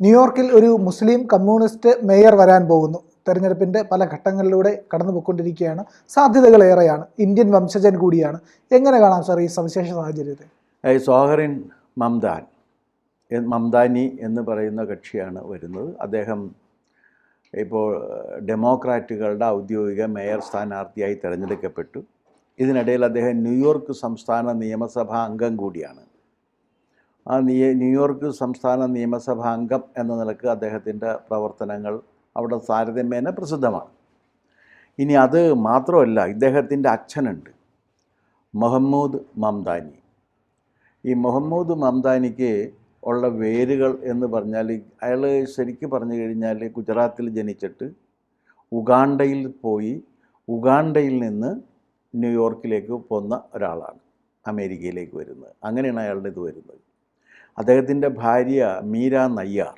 ന്യൂയോർക്കിൽ ഒരു മുസ്ലിം communist mayor വരാൻ പോകുന്നു. തെരഞ്ഞെടുപ്പിന്റെ പല ഘട്ടങ്ങളിലൂടെ കടന്നു പോയിക്കൊണ്ടിരിക്കുകയാണ് സാധ്യതകൾ ഏറെയാണ്. ഇന്ത്യൻ വംശജൻ കൂടിയാണ്. എങ്ങനെ കാണാം സാർ ഈ സവിശേഷ സാഹചര്യത്തെ? സോഹറിൻ മംദാൻ. മംദാനി എന്ന് പറയുന്ന കക്ഷിയാണ് വരുന്നത്. അദ്ദേഹം ഇപ്പോൾ ഡെമോക്രാറ്റുകളുടെ ഔദ്യോഗിക മേയർ സ്ഥാനാർത്ഥിയായി തിരഞ്ഞെടുക്കപ്പെട്ടു. ഇതിനിടയിൽ അദ്ദേഹം ന്യൂയോർക്ക് സംസ്ഥാന നിയമസഭാ അംഗം കൂടിയാണ്. ആ നിയ ന്യൂയോർക്ക് സംസ്ഥാന നിയമസഭാ അംഗം എന്ന നിലയ്ക്ക് അദ്ദേഹത്തിന്റെ പ്രവർത്തനങ്ങൾ അവിടെ താരതമ്യേന പ്രസിദ്ധമാണ്. ഇനി അത് മാത്രമല്ല ഇദ്ദേഹത്തിന്റെ അച്ഛനുണ്ട് മുഹമ്മൂദ് മംദാനി. ഈ മുഹമ്മൂദ് മംദാനിക്ക് ഉള്ള വേരുകൾ എന്ന് പറഞ്ഞാൽ അയാൾ ശരിക്കും പറഞ്ഞു കഴിഞ്ഞാൽ ഗുജറാത്തിൽ ജനിച്ചിട്ട് ഉഗാണ്ടയിൽ പോയി ഉഗാണ്ടയിൽ നിന്ന് ന്യൂയോർക്കിലേക്ക് പോന്ന ഒരാളാണ് അമേരിക്കയിലേക്ക് വരുന്നത്. അങ്ങനെയാണ് അയാളുടെ ഇത് വരുന്നത്. അദ്ദേഹത്തിന്റെ ഭാര്യ മീര നയ്യാർ.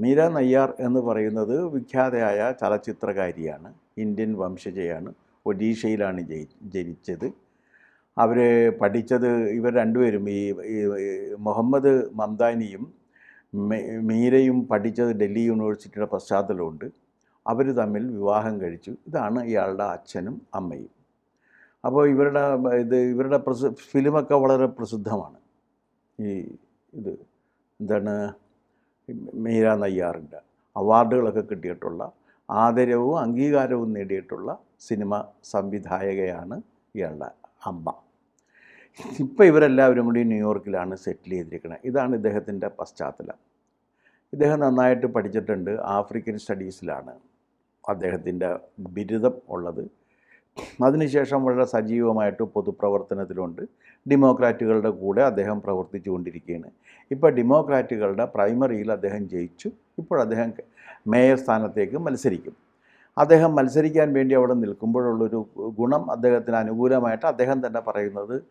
മീര നയ്യാർ എന്ന് പറയുന്നത് വിഖ്യാതയായ ചലച്ചിത്രകാരിയാണ് ഇന്ത്യൻ വംശജയാണ് ഒഡീഷയിലാണ് ജനിച്ചത്. അവർ പഠിച്ചത് ഇവർ രണ്ടുപേരും ഈ മുഹമ്മദ് മംദാനിയും മീരയും പഠിച്ചത് ഡൽഹി യൂണിവേഴ്സിറ്റിയുടെ പശ്ചാത്തലമുണ്ട്. അവർ തമ്മിൽ വിവാഹം കഴിച്ചു. ഇതാണ് ഇയാളുടെ അച്ഛനും അമ്മയും. അപ്പോൾ ഇവരുടെ ഇത് ഇവരുടെ പ്രസി ഫിലിമൊക്കെ വളരെ പ്രസിദ്ധമാണ്. ഈ ഇത് എന്താണ്? മീര നയ്യാറിന്റെ അവാർഡുകളൊക്കെ കിട്ടിയിട്ടുള്ള ആദരവും അംഗീകാരവും നേടിയിട്ടുള്ള സിനിമ സംവിധായകയാണ് ഇയാളുടെ അമ്മ. ഇപ്പോൾ ഇവരെല്ലാവരും കൂടി ന്യൂയോർക്കിലാണ് സെറ്റിൽ ചെയ്തിരിക്കുന്നത്. ഇതാണ് ഇദ്ദേഹത്തിന്റെ പശ്ചാത്തലം. ഇദ്ദേഹം നന്നായിട്ട് പഠിച്ചിട്ടുണ്ട് ആഫ്രിക്കൻ സ്റ്റഡീസിലാണ്. അദ്ദേഹത്തിന്റെ ബിരുദം ഉള്ളത് അതിനുശേഷം വളരെ സജീവമായിട്ട് പൊതുപ്രവർത്തനത്തിലുണ്ട്. ഡെമോക്രാറ്റുകളുടെ കൂടെ അദ്ദേഹം പ്രവർത്തിച്ചു കൊണ്ടിരിക്കുകയാണ് ഇപ്പോൾ ഡെമോക്രാറ്റുകളുടെ പ്രൈമറിയിൽ അദ്ദേഹം ജയിച്ചു. ഇപ്പോൾ അദ്ദേഹം മേയർ സ്ഥാനത്തേക്ക് മത്സരിക്കും. അദ്ദേഹം മത്സരിക്കാൻ വേണ്ടി അവിടെ നിൽക്കുമ്പോഴുള്ളൊരു ഗുണം അദ്ദേഹത്തിന് അനുകൂലമായിട്ട് അദ്ദേഹം തന്നെ പറയുന്നത്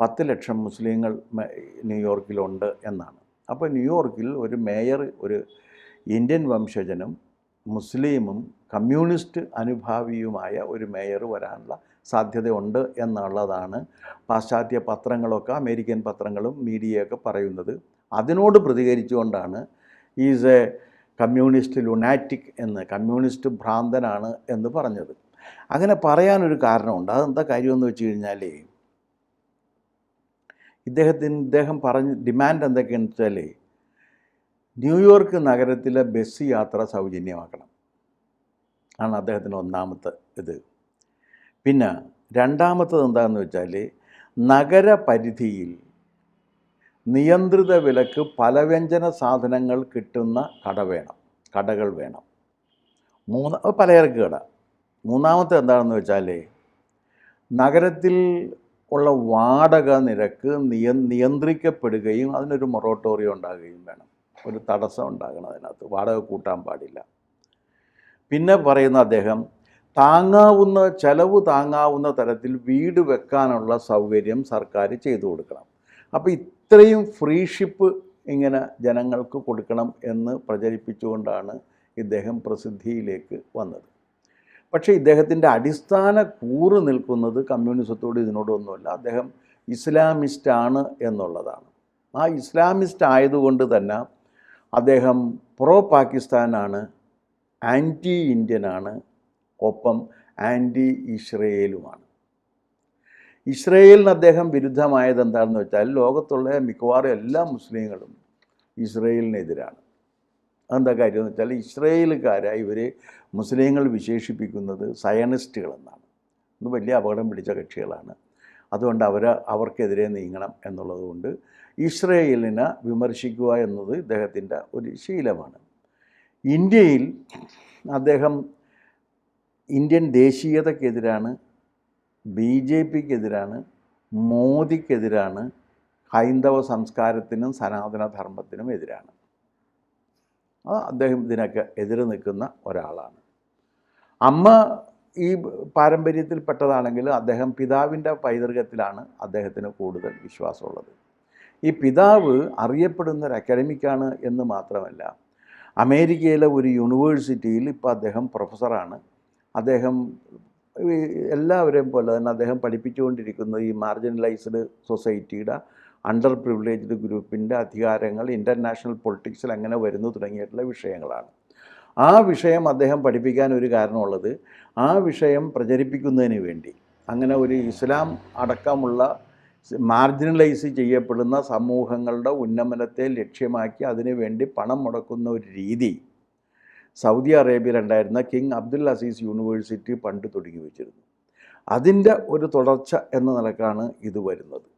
പത്ത് ലക്ഷം മുസ്ലിങ്ങൾ ന്യൂയോർക്കിലുണ്ട് എന്നാണ്. അപ്പോൾ ന്യൂയോർക്കിൽ ഒരു മേയർ ഒരു ഇന്ത്യൻ വംശജനും മുസ്ലിമും കമ്മ്യൂണിസ്റ്റ് അനുഭാവിയുമായ ഒരു മേയർ വരാനുള്ള സാധ്യതയുണ്ട് എന്നുള്ളതാണ് പാശ്ചാത്യ പത്രങ്ങളൊക്കെ അമേരിക്കൻ പത്രങ്ങളും മീഡിയയൊക്കെ പറയുന്നത്. അതിനോട് പ്രതികരിച്ചുകൊണ്ടാണ് ഈസ് എ കമ്മ്യൂണിസ്റ്റ് ലുണാറ്റിക് എന്ന് കമ്മ്യൂണിസ്റ്റ് ഭ്രാന്തനാണ് എന്ന് പറഞ്ഞത്. അങ്ങനെ പറയാനൊരു കാരണമുണ്ട്. അതെന്താ കാര്യമെന്ന് വെച്ച് കഴിഞ്ഞാൽ ഇദ്ദേഹത്തിന് ഇദ്ദേഹം പറഞ്ഞ് ഡിമാൻഡ് എന്തൊക്കെയാണെന്ന് വെച്ചാൽ ന്യൂയോർക്ക് നഗരത്തിലെ ബസ് യാത്ര സൗജന്യമാക്കണം. ആണ് അദ്ദേഹത്തിന്റെ ഒന്നാമത്തെ ഇത്. പിന്നെ രണ്ടാമത്തത് എന്താണെന്ന് വെച്ചാൽ നഗരപരിധിയിൽ നിയന്ത്രിത വിലക്ക് പലവ്യഞ്ജന സാധനങ്ങൾ കിട്ടുന്ന കട വേണം കടകൾ വേണം. മൂന്ന് പലചരക്ക് കട. മൂന്നാമത്തെ എന്താണെന്ന് വെച്ചാൽ നഗരത്തിൽ ഉള്ള വാടക നിരക്ക് നിയ നിയന്ത്രിക്കപ്പെടുകയും അതിനൊരു മൊറോട്ടോറിയം ഉണ്ടാകുകയും വേണം. ഒരു തടസ്സം ഉണ്ടാകണം അതിനകത്ത്. വാടക കൂട്ടാൻ പാടില്ല. പിന്നെ പറയുന്ന അദ്ദേഹം താങ്ങാവുന്ന ചെലവ് താങ്ങാവുന്ന തരത്തിൽ വീട് വെക്കാനുള്ള സൗകര്യം സർക്കാർ ചെയ്തു കൊടുക്കണം. അപ്പോൾ ഇത്രയും ഫ്രീഷിപ്പ് ഇങ്ങനെ ജനങ്ങൾക്ക് കൊടുക്കണം എന്ന് പ്രചരിപ്പിച്ചുകൊണ്ടാണ് ഇദ്ദേഹം പ്രസിദ്ധിയിലേക്ക് വന്നത്. പക്ഷേ ഇദ്ദേഹത്തിന്റെ അടിസ്ഥാന കൂറ് നിൽക്കുന്നത് കമ്മ്യൂണിസത്തോട് ഇതിനോടൊന്നുമല്ല. അദ്ദേഹം ഇസ്ലാമിസ്റ്റാണ് എന്നുള്ളതാണ്. ആ ഇസ്ലാമിസ്റ്റ് ആയതുകൊണ്ട് തന്നെ അദ്ദേഹം പ്രോ പാകിസ്ഥാനാണ് ആന്റി ഇന്ത്യനാണ് ഒപ്പം ആന്റി ഇസ്രയേലുമാണ് ഇസ്രയേലിന് അദ്ദേഹം വിരുദ്ധമായത് എന്താണെന്ന് വെച്ചാൽ ലോകത്തുള്ള മിക്കവാറും എല്ലാ മുസ്ലിങ്ങളും ഇസ്രയേലിനെതിരാണ്. അതെന്താ കാര്യം എന്ന് വെച്ചാൽ ഇസ്രയേലുകാരായി ഇവർ മുസ്ലിങ്ങൾ വിശേഷിപ്പിക്കുന്നത് സയനിസ്റ്റുകളെന്നാണ്. ഒന്ന് വലിയ അപകടം പിടിച്ച കക്ഷികളാണ്. അതുകൊണ്ട് അവർ അവർക്കെതിരെ നീങ്ങണം എന്നുള്ളതുകൊണ്ട് ഇസ്രയേലിനെ വിമർശിക്കുക എന്നത് ഇദ്ദേഹത്തിന്റെ ഒരു ശീലമാണ്. ഇന്ത്യയിൽ അദ്ദേഹം ഇന്ത്യൻ ദേശീയതക്കെതിരാണ് ബി ജെ പിക്കെതിരാണ് മോദിക്കെതിരാണ് ഹൈന്ദവ സംസ്കാരത്തിനും സനാതനധർമ്മത്തിനും എതിരാണ്. അത് അദ്ദേഹം ഇതിനൊക്കെ എതിര് നിൽക്കുന്ന ഒരാളാണ്. അമ്മ ഈ പാരമ്പര്യത്തിൽപ്പെട്ടതാണെങ്കിൽ അദ്ദേഹം പിതാവിന്റെ പൈതൃകത്തിലാണ് അദ്ദേഹത്തിന് കൂടുതൽ വിശ്വാസമുള്ളത്. ഈ പിതാവ് അറിയപ്പെടുന്ന ഒരു അക്കാഡമിക്കാണ് എന്ന് മാത്രമല്ല അമേരിക്കയിലെ ഒരു യൂണിവേഴ്സിറ്റിയിൽ ഇപ്പോൾ അദ്ദേഹം പ്രൊഫസറാണ്. അദ്ദേഹം എല്ലാവരെയും പോലെ തന്നെ അദ്ദേഹം പഠിപ്പിച്ചുകൊണ്ടിരിക്കുന്നത് ഈ മാർജിനലൈസ്ഡ് സൊസൈറ്റിയുടെ അണ്ടർ പ്രിവിലേജ്ഡ് ഗ്രൂപ്പിന്റെ അധികാരങ്ങൾ ഇന്റർനാഷണൽ പൊളിറ്റിക്സിൽ അങ്ങനെ വരുന്നു തുടങ്ങിയിട്ടുള്ള വിഷയങ്ങളാണ്. ആ വിഷയം അദ്ദേഹം പഠിപ്പിക്കാൻ ഒരു കാരണമുള്ളത് ആ വിഷയം പ്രചരിപ്പിക്കുന്നതിന് വേണ്ടി. അങ്ങനെ ഒരു ഇസ്ലാം അടക്കമുള്ള മാർജിനലൈസ് ചെയ്യപ്പെടുന്ന സമൂഹങ്ങളുടെ ഉന്നമനത്തെ ലക്ഷ്യമാക്കി അതിനുവേണ്ടി പണം മുടക്കുന്ന ഒരു രീതി. സൗദി അറേബ്യയിലുണ്ടായിരുന്ന കിങ് അബ്ദുൽ അസീസ് യൂണിവേഴ്സിറ്റി പണ്ട് തുടങ്ങി വെച്ചിരുന്നു. അതിന്റെ ഒരു തുടർച്ച എന്ന നിലക്കാണ് ഇത് വരുന്നത്.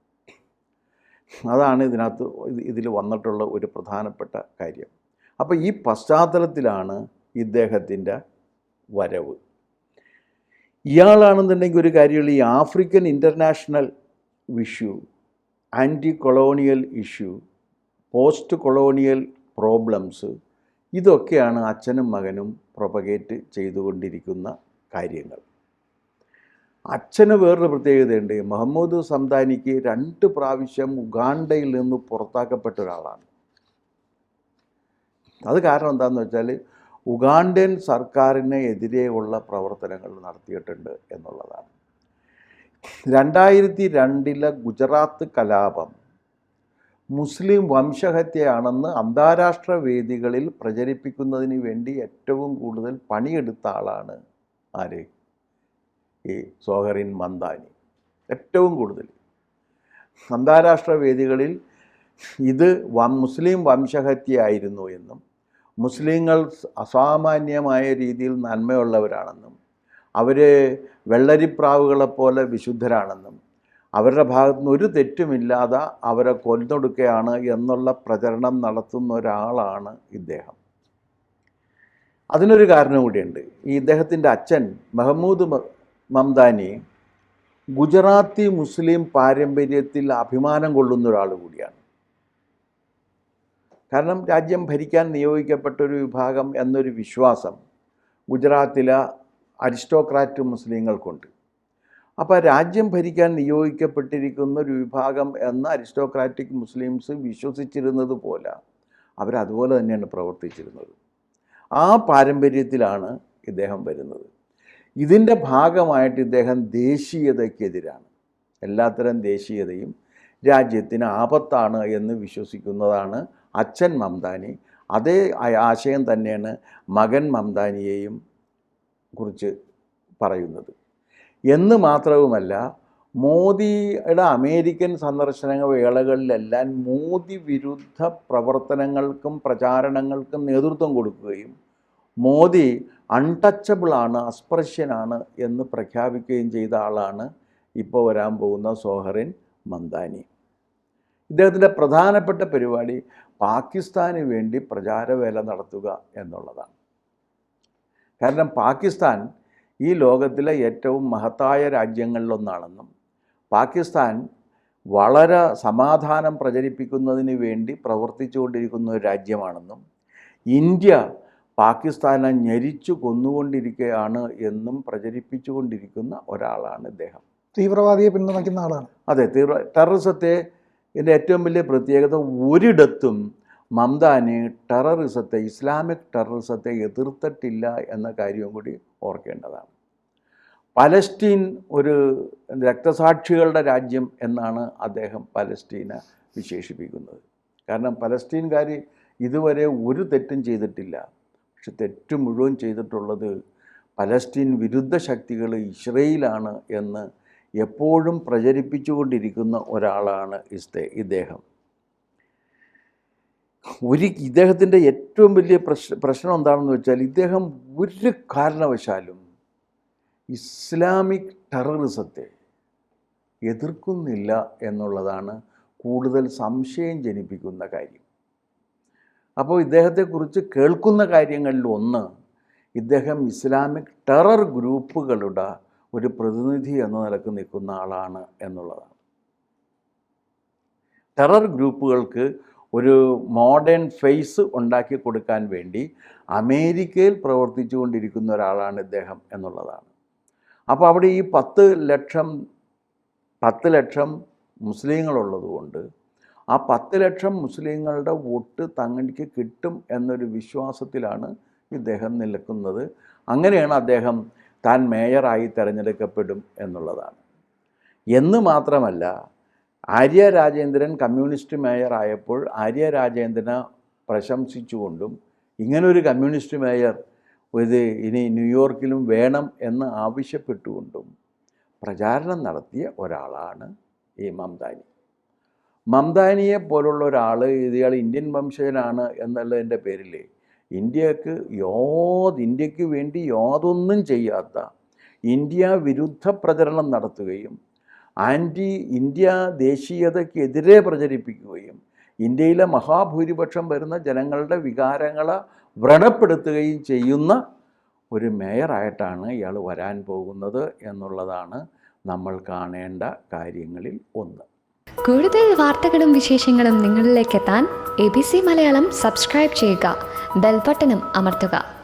അതാണ് ഇതിനകത്ത് ഇതിൽ വന്നിട്ടുള്ള ഒരു പ്രധാനപ്പെട്ട കാര്യം. അപ്പോൾ ഈ പശ്ചാത്തലത്തിലാണ് ഇദ്ദേഹത്തിന്റെ വരവ്. ഇയാളാണെന്നുണ്ടെങ്കിൽ ഒരു കാര്യമുള്ള ഈ African international issue anti colonial issue post colonial problems ഇതൊക്കെയാണ് അച്ഛനും മകനും പ്രൊപ്പഗേറ്റ് ചെയ്തുകൊണ്ടിരിക്കുന്ന കാര്യങ്ങൾ. അച്ഛന് വേറൊരു പ്രത്യേകതയുണ്ട്. മുഹമ്മദ് സംദാനിക്ക് രണ്ട് പ്രാവശ്യം ഉഗാണ്ടയിൽ നിന്ന് പുറത്താക്കപ്പെട്ട ഒരാളാണ് അത് കാരണം എന്താണെന്ന് വെച്ചാൽ ഉഗാണ്ടൻ സർക്കാരിന് എതിരെയുള്ള പ്രവർത്തനങ്ങൾ നടത്തിയിട്ടുണ്ട് എന്നുള്ളതാണ്. രണ്ടായിരത്തി രണ്ടിലെ ഗുജറാത്ത് കലാപം മുസ്ലിം വംശഹത്യയാണെന്ന് അന്താരാഷ്ട്ര വേദികളിൽ പ്രചരിപ്പിക്കുന്നതിന് വേണ്ടി ഏറ്റവും കൂടുതൽ പണിയെടുത്ത ആളാണ് ആര്? ഈ സോഹറിൻ മന്ദാനി. ഏറ്റവും കൂടുതൽ. അന്താരാഷ്ട്ര വേദികളിൽ ഇത് മുസ്ലിം വംശഹത്യയായിരുന്നു എന്നും മുസ്ലിങ്ങൾ അസാമാന്യമായ രീതിയിൽ നന്മയുള്ളവരാണെന്നും അവർ വെള്ളരിപ്രാവുകളെപ്പോലെ വിശുദ്ധരാണെന്നും അവരുടെ ഭാഗത്തു നിന്ന് ഒരു തെറ്റുമില്ലാതെ അവരെ കൊന്നൊടുക്കുകയാണ് എന്നുള്ള പ്രചരണം നടത്തുന്ന ഒരാളാണ് ഇദ്ദേഹം. അതിനൊരു കാരണം കൂടിയുണ്ട്. ഈ ഇദ്ദേഹത്തിന്റെ അച്ഛൻ മെഹമ്മൂദ് മംദാനി ഗുജറാത്തി മുസ്ലിം പാരമ്പര്യത്തിൽ അഭിമാനം കൊള്ളുന്ന ഒരാൾ കൂടിയാണ്. കാരണം രാജ്യം ഭരിക്കാൻ നിയോഗിക്കപ്പെട്ട ഒരു വിഭാഗം എന്നൊരു വിശ്വാസം ഗുജറാത്തിലെ അരിസ്റ്റോക്രാറ്റ് മുസ്ലിങ്ങൾക്കുണ്ട്. അപ്പോൾ രാജ്യം ഭരിക്കാൻ നിയോഗിക്കപ്പെട്ടിരിക്കുന്ന ഒരു വിഭാഗം എന്ന അരിസ്റ്റോക്രാറ്റിക് മുസ്ലിംസ് വിശ്വസിച്ചിരുന്നത് പോലെ. അവരതുപോലെ തന്നെയാണ് പ്രവർത്തിച്ചിരുന്നത്. ആ പാരമ്പര്യത്തിലാണ് ഇദ്ദേഹം വരുന്നത്. ഇതിന്റെ ഭാഗമായിട്ട് ഇദ്ദേഹം ദേശീയതയ്ക്കെതിരാണ്. എല്ലാത്തരം ദേശീയതയും രാജ്യത്തിന് ആപത്താണ് എന്ന് വിശ്വസിക്കുന്നതാണ് അച്ഛൻ മംദാനി. അതേ ആശയം തന്നെയാണ് മകൻ മംദാനിയെയും കുറിച്ച് പറയുന്നത്. എന്ന് മാത്രവുമല്ല മോദിയുടെ അമേരിക്കൻ സന്ദർശന വേളകളിലെല്ലാം മോദി വിരുദ്ധ പ്രവർത്തനങ്ങൾക്കും പ്രചാരണങ്ങൾക്കും നേതൃത്വം കൊടുക്കുകയും മോദി അൺടച്ചബിളാണ് അസ്പർശ്യനാണ് എന്ന് പ്രഖ്യാപിക്കുകയും ചെയ്ത ആളാണ് ഇപ്പോൾ വരാൻ പോകുന്ന സോഹറിൻ മന്ദാനി. ഇദ്ദേഹത്തിന്റെ പ്രധാനപ്പെട്ട പരിപാടി പാകിസ്ഥാന് വേണ്ടി പ്രചാരവേല നടത്തുക എന്നുള്ളതാണ്. കാരണം പാകിസ്ഥാൻ ഈ ലോകത്തിലെ ഏറ്റവും മഹത്തായ രാജ്യങ്ങളിലൊന്നാണെന്നും പാകിസ്ഥാൻ വളരെ സമാധാനം പ്രചരിപ്പിക്കുന്നതിന് വേണ്ടി പ്രവർത്തിച്ചുകൊണ്ടിരിക്കുന്ന ഒരു രാജ്യമാണെന്നും ഇന്ത്യ പാകിസ്ഥാനെ ഞെരിച്ചു കൊന്നുകൊണ്ടിരിക്കുകയാണ് എന്നും പ്രചരിപ്പിച്ചുകൊണ്ടിരിക്കുന്ന ഒരാളാണ് ഇദ്ദേഹം. തീവ്രവാദിയെ പിന്തുണയ്ക്കുന്ന ആളാണ്. അതെ തീവ്ര ടെററിസത്തെ ഇതിന്റെ ഏറ്റവും വലിയ പ്രത്യേകത ഒരിടത്തും മംദാനി ടെററിസത്തെ ഇസ്ലാമിക് ടെററിസത്തെ എതിർത്തിട്ടില്ല എന്ന കാര്യവും കൂടി ഓർക്കേണ്ടതാണ്. പലസ്തീൻ ഒരു രക്തസാക്ഷികളുടെ രാജ്യം എന്നാണ് അദ്ദേഹം പലസ്തീനെ വിശേഷിപ്പിക്കുന്നത്. കാരണം പലസ്തീൻകാർ ഇതുവരെ ഒരു തെറ്റും ചെയ്തിട്ടില്ല. പക്ഷെ തെറ്റ് മുഴുവൻ ചെയ്തിട്ടുള്ളത് പലസ്തീൻ വിരുദ്ധ ശക്തികൾ ഇസ്രയേലാണ് എന്ന് എപ്പോഴും പ്രചരിപ്പിച്ചുകൊണ്ടിരിക്കുന്ന ഒരാളാണ് ഇസ്തേ ഇദ്ദേഹം. ഒരു ഇദ്ദേഹത്തിന്റെ ഏറ്റവും വലിയ പ്രശ്ന പ്രശ്നം എന്താണെന്ന് വെച്ചാൽ ഇദ്ദേഹം ഒരു കാരണവശാലും ഇസ്ലാമിക് ടെററിസത്തെ എതിർക്കുന്നില്ല എന്നുള്ളതാണ് കൂടുതൽ സംശയം ജനിപ്പിക്കുന്ന കാര്യം. അപ്പോൾ ഇദ്ദേഹത്തെക്കുറിച്ച് കേൾക്കുന്ന കാര്യങ്ങളിൽ ഒന്ന് ഇദ്ദേഹം ഇസ്ലാമിക് ടെറർ ഗ്രൂപ്പുകളുടെ ഒരു പ്രതിനിധി എന്ന നിലയ്ക്ക് നിൽക്കുന്ന ആളാണ് എന്നുള്ളതാണ്. ടെറർ ഗ്രൂപ്പുകൾക്ക് ഒരു മോഡേൺ ഫേസ് ഉണ്ടാക്കി കൊടുക്കാൻ വേണ്ടി അമേരിക്കയിൽ പ്രവർത്തിച്ചു കൊണ്ടിരിക്കുന്ന ഒരാളാണ് ഇദ്ദേഹം എന്നുള്ളതാണ്. അപ്പോൾ അവിടെ ഈ പത്ത് ലക്ഷം പത്ത് ലക്ഷം മുസ്ലിങ്ങളുള്ളതുകൊണ്ട് ആ പത്ത് ലക്ഷം മുസ്ലിങ്ങളുടെ വോട്ട് തങ്ങൾക്ക് കിട്ടും എന്നൊരു വിശ്വാസത്തിലാണ് ഇദ്ദേഹം നിൽക്കുന്നത് അങ്ങനെയാണ് അദ്ദേഹം താൻ മേയറായി തിരഞ്ഞെടുക്കപ്പെടും എന്നുള്ളതാണ്. എന്ന് മാത്രമല്ല ആര്യ രാജേന്ദ്രൻ കമ്മ്യൂണിസ്റ്റ് മേയർ ആയപ്പോൾ ആര്യ രാജേന്ദ്രനെ പ്രശംസിച്ചുകൊണ്ടും ഇങ്ങനൊരു കമ്മ്യൂണിസ്റ്റ് മേയർ ഇത് ഇനി ന്യൂയോർക്കിലും വേണം എന്ന് ആവശ്യപ്പെട്ടുകൊണ്ടും പ്രചാരണം നടത്തിയ ഒരാളാണ് ഈ മംദാനി. മംദാനിയെ പോലുള്ള ഒരാൾ ഇയാൾ ഇന്ത്യൻ വംശജനാണ് എന്നുള്ളതിന്റെ പേരിൽ ഇന്ത്യയ്ക്ക് യോത് ഇന്ത്യയ്ക്ക് വേണ്ടി യാതൊന്നും ചെയ്യാത്ത ഇന്ത്യ വിരുദ്ധ പ്രചരണം നടത്തുകയും ആന്റി ഇന്ത്യ ദേശീയതയ്ക്കെതിരെ പ്രചരിപ്പിക്കുകയും ഇന്ത്യയിലെ മഹാഭൂരിപക്ഷം വരുന്ന ജനങ്ങളുടെ വികാരങ്ങളെ വ്രണപ്പെടുത്തുകയും ചെയ്യുന്ന ഒരു മേയറായിട്ടാണ് ഇയാൾ വരാൻ പോകുന്നത് എന്നുള്ളതാണ് നമ്മൾ കാണേണ്ട കാര്യങ്ങളിൽ ഒന്ന്. കൂടുതൽ വാർത്തകളും വിശേഷങ്ങളും നിങ്ങളിലേക്ക് എത്താൻ A B C Malayalam subscribe ചെയ്യുക ബെൽബട്ടനും അമർത്തുക.